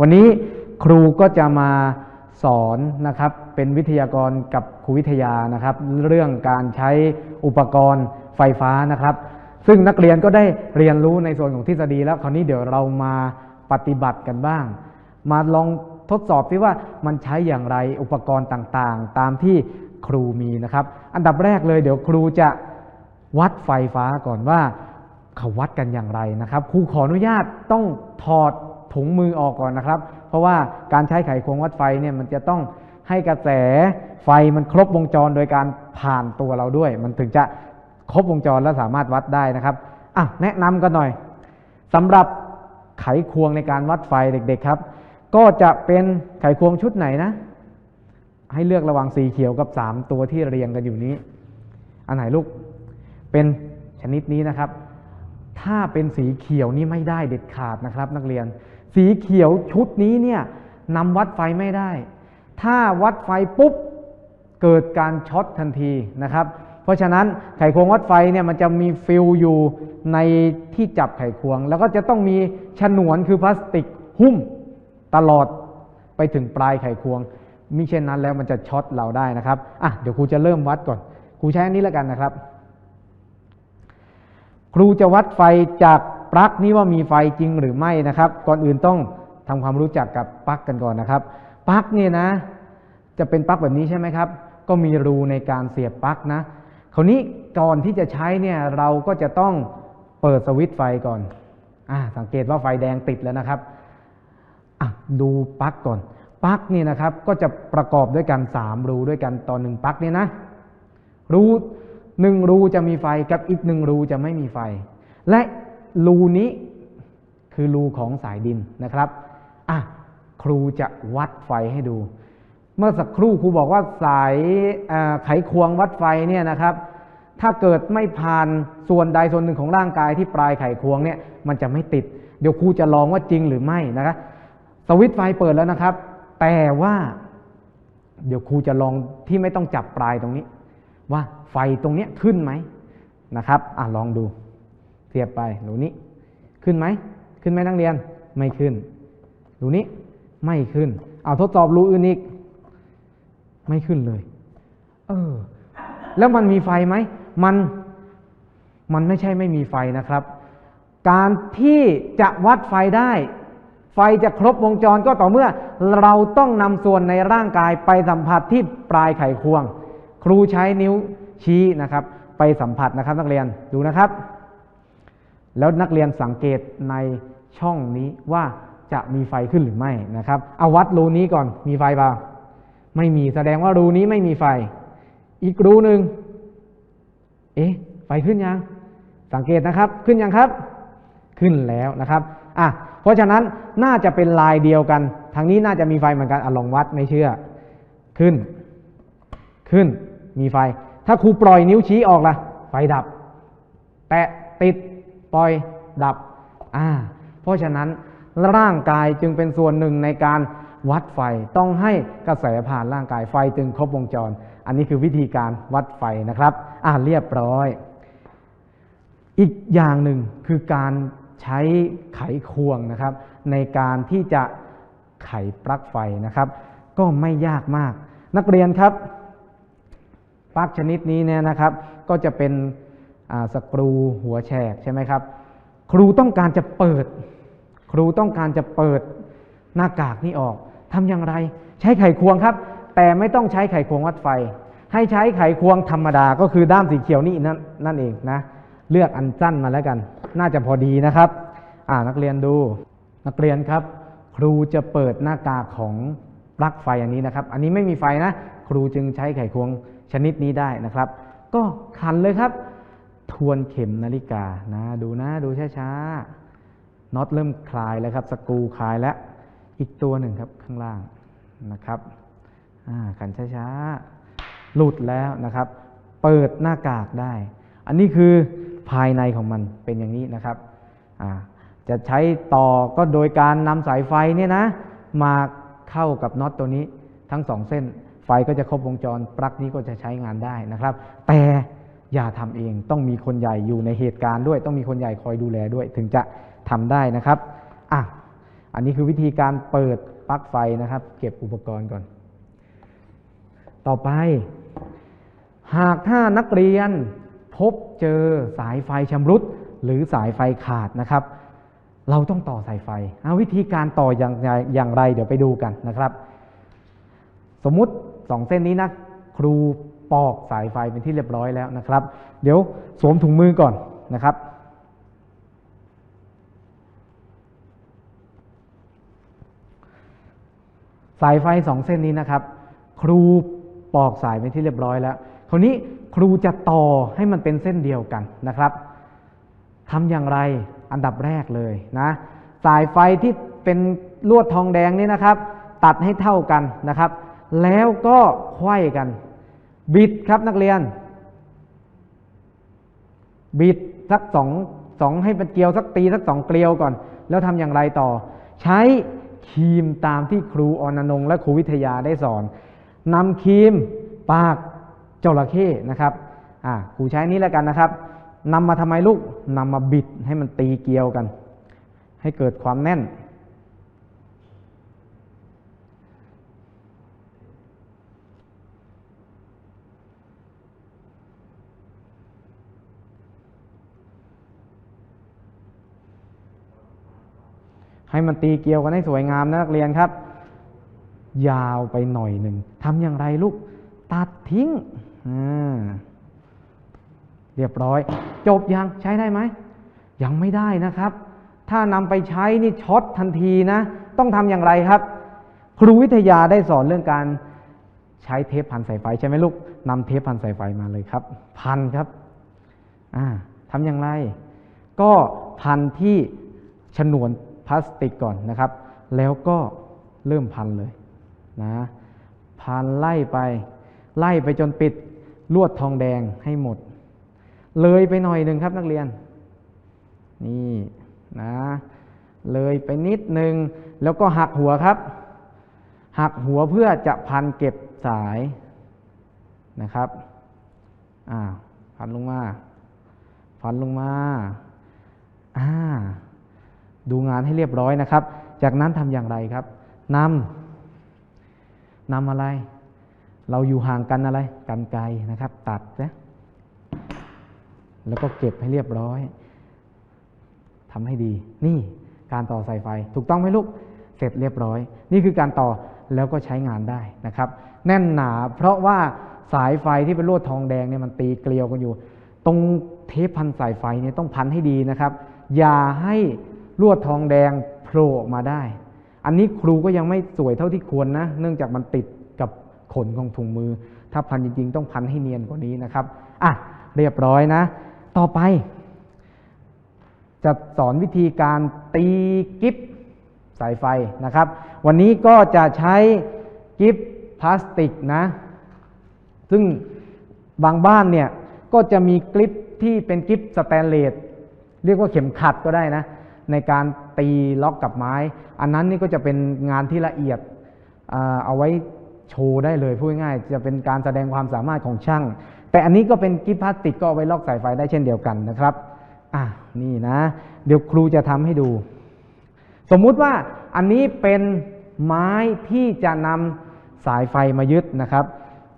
วันนี้ครูก็จะมาสอนนะครับเป็นวิทยากรกับครูวิทยานะครับ เรื่องการใช้อุปกรณ์ไฟฟ้านะครับ ซึ่งนักเรียนก็ได้เรียนรู้ในส่วนของทฤษฎีแล้วคราวนี้เดี๋ยวเรามาปฏิบัติกันบ้าง มาลองทดสอบที่ว่ามันใช้อย่างไรอุปกรณ์ต่างๆ ตามที่ครูมีนะครับ อันดับแรกเลยเดี๋ยวครูจะวัดไฟฟ้าก่อนว่าเขาวัดกันอย่างไรนะครับ ครูขออนุญาตต้องถอด ถุงมือออกก่อนนะครับ เพราะว่าการใช้ไขควงวัดไฟเนี่ยมันจะต้องให้กระแสไฟมันครบวงจรโดยการผ่านตัวเราด้วย มันถึงจะครบวงจรและสามารถวัดได้นะครับอะแนะนำกันหน่อยสำหรับไขควงในการวัดไฟเด็ก ๆครับ ก็จะเป็นไขควงชุดไหนนะ ให้เลือกระหว่างสีเขียวกับ3ตัวที่เรียงกันอยู่นี้ อันไหนลูก เป็นชนิดนี้นะครับ ถ้าเป็นสีเขียวนี่ไม่ได้เด็ดขาดนะครับ นักเรียน สีเขียวชุดนี้เนี่ยนำวัดไฟไม่ได้ ถ้าวัดไฟปุ๊บเกิดการช็อตทันทีนะครับ เพราะฉะนั้นไขควงวัดไฟเนี่ยมันจะมีฟิลอยู่ในที่จับไขควง แล้วก็จะต้องมีฉนวนคือพลาสติกหุ้มตลอดไปถึงปลายไขควงมิเช่นนั้นแล้วมันจะช็อตเราได้นะครับอะเดี๋ยวครูจะเริ่มวัดก่อนครูใช้อันนี้แล้วกันนะครับ ครูจะวัดไฟจาก ปลั๊กนี้ว่ามีไฟจริงหรือไม่นะครับ ก่อนอื่นต้องทำความรู้จักกับปลั๊กกันก่อนนะครับปลั๊กเนี่ยนะ จะเป็นปลั๊กแบบนี้ใช่ไหมครับ ก็มีรูในการเสียบปลั๊กนะคราวนี้ก่อนที่จะใช้เนี่ยเราก็จะต้องเปิดสวิตช์ไฟก่อนอ่าสังเกตว่าไฟแดงติดแล้วนะครับอะดูปลั๊กก่อนปลั๊กนี่นะครับก็จะประกอบด้วยกัน 3 รูด้วยกันต่อหนึ่งปลั๊กเนี่ยนะรูหนึ่งรูจะมีไฟกับอีกหนึ่งรูจะไม่มีไฟ และ รูนี้คือรูของสายดินนะครับอะครูจะวัดไฟให้ดู เมื่อสักครู่ครูบอกว่าสายไขควงวัดไฟเนี่ยนะครับ ถ้าเกิดไม่ผ่านส่วนใดส่วนหนึ่งของร่างกายที่ปลายไขควงเนี่ยมันจะไม่ติด เดี๋ยวครูจะลองว่าจริงหรือไม่นะครับสวิตช์ไฟเปิดแล้วนะครับ แต่ว่า เดี๋ยวครูจะลองที่ไม่ต้องจับปลายตรงนี้ ว่าไฟตรงนี้ขึ้นไหมนะครับอะลองดู เทียบไปรูนี้ ขึ้นไหม ขึ้นไหมนักเรียน ไม่ขึ้นรูนี้ ไม่ขึ้น เอาทดสอบรูอื่นอีก ไม่ขึ้นเลย เออ แล้วมันมีไฟไหม มัน มันไม่ใช่ไม่มีไฟนะครับ การที่จะวัดไฟได้ ไฟจะครบวงจรก็ต่อเมื่อ เราต้องนำส่วนในร่างกายไปสัมผัสที่ปลายไขควง ครูใช้นิ้วชี้นะครับ ไปสัมผัสนะครับนักเรียน ดูนะครับ แล้วนักเรียนสังเกตในช่องนี้ว่าจะมีไฟขึ้นหรือไม่นะครับเอาวัดรูนี้ก่อนมีไฟเปล่าไม่มีแสดงว่ารูนี้ไม่มีไฟ อีกรูหนึ่งเอ๊ะไฟขึ้นยัง สังเกตนะครับ ขึ้นยังครับ ขึ้นแล้วนะครับอะเพราะฉะนั้นน่าจะเป็นลายเดียวกัน ทางนี้น่าจะมีไฟเหมือนกันอลองวัดไม่เชื่อ ขึ้น ขึ้น มีไฟ ถ้าครูปล่อยนิ้วชี้ออกล่ะ ไฟดับ แตะติด ปล่อยดับอ่าเพราะฉะนั้นร่างกายจึงเป็นส่วนหนึ่งในการวัดไฟต้องให้กระแสผ่านร่างกายไฟจึงครบวงจร อันนี้คือวิธีการวัดไฟนะครับ อ่าเรียบร้อย อีกอย่างหนึ่งคือการใช้ไขควงนะครับ ในการที่จะไขปลั๊กไฟนะครับ ก็ไม่ยากมาก นักเรียนครับปลั๊กชนิดนี้เนี่ยนะครับ ก็จะเป็น สกรูหัวแฉกใช่ไหมครับ ครูต้องการจะเปิด ครูต้องการจะเปิดหน้ากากนี้ออกทำอย่างไร ใช้ไขควงครับ แต่ไม่ต้องใช้ไขควงวัดไฟ ให้ใช้ไขควงธรรมดาก็คือด้ามสีเขียวนี่นั่นนั่นเองนะเลือกอันสั้นมาแล้วกัน น่าจะพอดีนะครับอ่านักเรียนดู นักเรียนครับ ครูจะเปิดหน้ากากของปลั๊กไฟอันนี้นะครับ อันนี้ไม่มีไฟนะ ครูจึงใช้ไขควงชนิดนี้ได้นะครับ ก็ขันเลยครับ ทวนเข็มนาฬิกานะดูนะดูช้าๆน็อตเริ่มคลายแล้วครับ สกรูคลายแล้ว อีกตัวหนึ่งครับข้างล่างนะครับอ่าขันช้าๆหลุดแล้วนะครับ เปิดหน้ากากได้ อันนี้คือภายในของมันเป็นอย่างนี้นะครับอ่าจะใช้ต่อก็โดยการนำสายไฟเนี่ยนะ มาเข้ากับน็อตตัวนี้ทั้งสองเส้น ไฟก็จะครบวงจรปลั๊กนี้ก็จะใช้งานได้นะครับ แต่ อย่าทำเองต้องมีคนใหญ่อยู่ในเหตุการณ์ด้วย ต้องมีคนใหญ่คอยดูแลด้วย ถึงจะทำได้นะครับอะอันนี้คือวิธีการเปิดปลั๊กไฟนะครับ เก็บอุปกรณ์ก่อน ต่อไป หากถ้านักเรียนพบเจอสายไฟชำรุดหรือสายไฟขาดนะครับ เราต้องต่อสายไฟเอาวิธีการต่ออย่างไรอย่างไร เดี๋ยวไปดูกันนะครับ สมมุติสองเส้นนี้นะครู ปอกสายไฟเป็นที่เรียบร้อยแล้วนะครับ เดี๋ยวสวมถุงมือก่อนนะครับ สายไฟสองเส้นนี้นะครับ ครูปอกสายเป็นที่เรียบร้อยแล้ว คราวนี้ครูจะต่อให้มันเป็นเส้นเดียวกันนะครับทำอย่างไรอันดับแรกเลยนะสายไฟที่เป็นลวดทองแดงนี่นะครับ ตัดให้เท่ากันนะครับ แล้วก็ไขว้กัน บิดครับนักเรียน บิดสักสองสองให้เป็นเกลียวสักตีสักสองเกลียวก่อน แล้วทำอย่างไรต่อ ใช้ครีมตามที่ครูออนนงค์และครูวิทยาได้สอนนำครีมปากจระเข้นะครับอ่าครูใช้นี้แล้วกันนะครับนำมาทำไมลูกนำมาบิดให้มันตีเกลียวกัน ให้เกิดความแน่น ให้มันตีเกลียวกันให้สวยงามนะนักเรียนครับ ยาวไปหน่อยหนึ่งทำอย่างไรลูก ตัดทิ้งเรียบร้อย จบยังใช้ได้ไหม ยังไม่ได้นะครับ ถ้านำไปใช้นี่ช็อตทันทีนะ ต้องทำอย่างไรครับ ครูวิทยาได้สอนเรื่องการใช้เทปพันสายไฟใช่ไหมลูกนำเทปพันสายไฟมาเลยครับ พันครับทำอย่างไร ก็พันที่ฉนวน พลาสติกก่อนนะครับ แล้วก็เริ่มพันเลยนะพันไล่ไป ไล่ไปจนปิดลวดทองแดงให้หมด เลยไปหน่อยหนึ่งครับนักเรียน นี่นะเลยไปนิดหนึ่งแล้วก็หักหัวครับ หักหัวเพื่อจะพันเก็บสายนะครับอ่าพันลงมา พันลงมาอ่า ดูงานให้เรียบร้อยนะครับ จากนั้นทำอย่างไรครับนำนำอะไร เราอยู่ห่างกันอะไร กันไกลนะครับ ตัดนะแล้วก็เก็บให้เรียบร้อยทำให้ดี นี่การต่อสายไฟ ถูกต้องไหมลูก เสร็จเรียบร้อย นี่คือการต่อแล้วก็ใช้งานได้นะครับ แน่นหนา เพราะว่าสายไฟที่เป็นลวดทองแดงเนี่ยมันตีเกลียวกันอยู่ ตรงเทปพันสายไฟเนี่ยต้องพันให้ดีนะครับ อย่าให้ ลวดทองแดงโผล่ออกมาได้ อันนี้ครูก็ยังไม่สวยเท่าที่ควรนะ เนื่องจากมันติดกับขนของถุงมือ ถ้าพันจริงๆ ต้องพันให้เนียนกว่านี้นะครับ อะ เรียบร้อยนะ ต่อไป จะสอนวิธีการตีกิฟสายไฟนะครับ วันนี้ก็จะใช้กิฟพลาสติกนะ ซึ่งบางบ้านเนี่ยก็จะมีกริปที่เป็นกริปสแตนเลสเรียกว่าเข็มขัดก็ได้นะ ในการตีล็อกกับไม้ อันนั้นนี่ก็จะเป็นงานที่ละเอียดเอาไว้โชว์ได้เลยพูดง่ายๆจะเป็นการแสดงความสามารถของช่าง แต่อันนี้ก็เป็นกิฟพลาสติกก็เอาไว้ล็อกสายไฟได้เช่นเดียวกันนะครับอะนี่นะ เดี๋ยวครูจะทำให้ดู สมมุติว่าอันนี้เป็นไม้ที่จะนำสายไฟมายึดนะครับ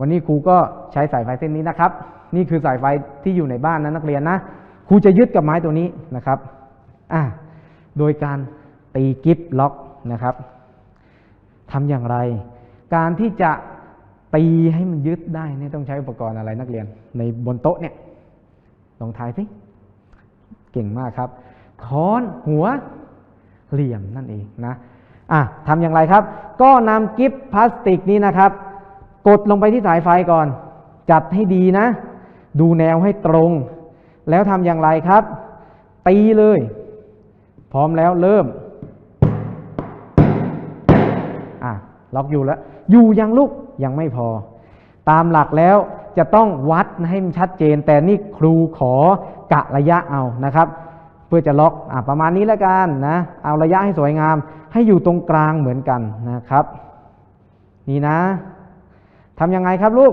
วันนี้ครูก็ใช้สายไฟเส้นนี้นะครับ นี่คือสายไฟที่อยู่ในบ้านนะนักเรียนนะครูจะยึดกับไม้ตัวนี้นะครับอะ โดยการตีกิฟล็อกนะครับทำอย่างไร การที่จะตีให้มันยึดได้นี่ต้องใช้อุปกรณ์อะไรนักเรียน ในบนโต๊ะเนี่ยลองทายสิเก่งมากครับค้อนหัวเหลี่ยมนั่นเองนะอะทำอย่างไรครับ ก็นำกิฟพลาสติกนี้นะครับ กดลงไปที่สายไฟก่อน จัดให้ดีนะ ดูแนวให้ตรง แล้วทำอย่างไรครับ ตีเลย ร้อมแล้วเริ่ม อะ ล็อกอยู่แล้ว อยู่ยังลูกยังไม่พอ ตามหลักแล้วจะต้องวัดให้มันชัดเจน แต่นี่ครูขอกะระยะเอานะครับ เพื่อจะล็อกอะประมาณนี้แล้วกันนะ เอาระยะให้สวยงาม ให้อยู่ตรงกลางเหมือนกันนะครับ นี่นะทำยังไงครับลูก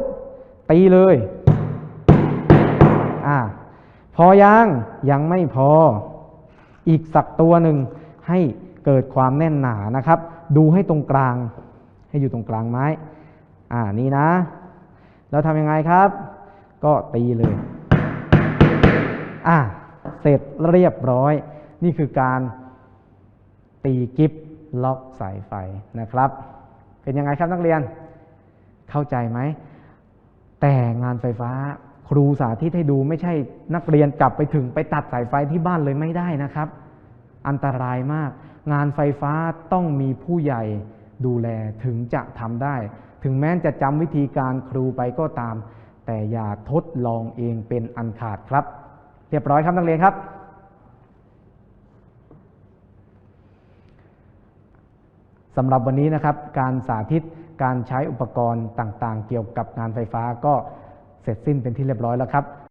ตีเลยอ่าพอยังยังไม่พอ อีกสักตัวหนึ่งให้เกิดความแน่นหนานะครับ ดูให้ตรงกลาง ให้อยู่ตรงกลางไม้ อ่านี่นะ แล้วทำยังไงครับ ก็ตีเลย อะเสร็จเรียบร้อย นี่คือการตีกิฟล็อกสายไฟนะครับ เป็นยังไงครับนักเรียน เข้าใจไหม แต่งานไฟฟ้า ครูสาธิตให้ดูไม่ใช่นักเรียนกลับไปถึงไปตัดสายไฟที่บ้านเลยไม่ได้นะครับ อันตรายมาก งานไฟฟ้าต้องมีผู้ใหญ่ดูแลถึงจะทำได้ ถึงแม้จะจำวิธีการครูไปก็ตาม แต่อย่าทดลองเองเป็นอันขาดครับ เรียบร้อยครับนักเรียนครับสำหรับวันนี้นะครับ การสาธิตการใช้อุปกรณ์ต่างๆ เกี่ยวกับงานไฟฟ้าก็ เสร็จสิ้นเป็นที่เรียบร้อยแล้วครับ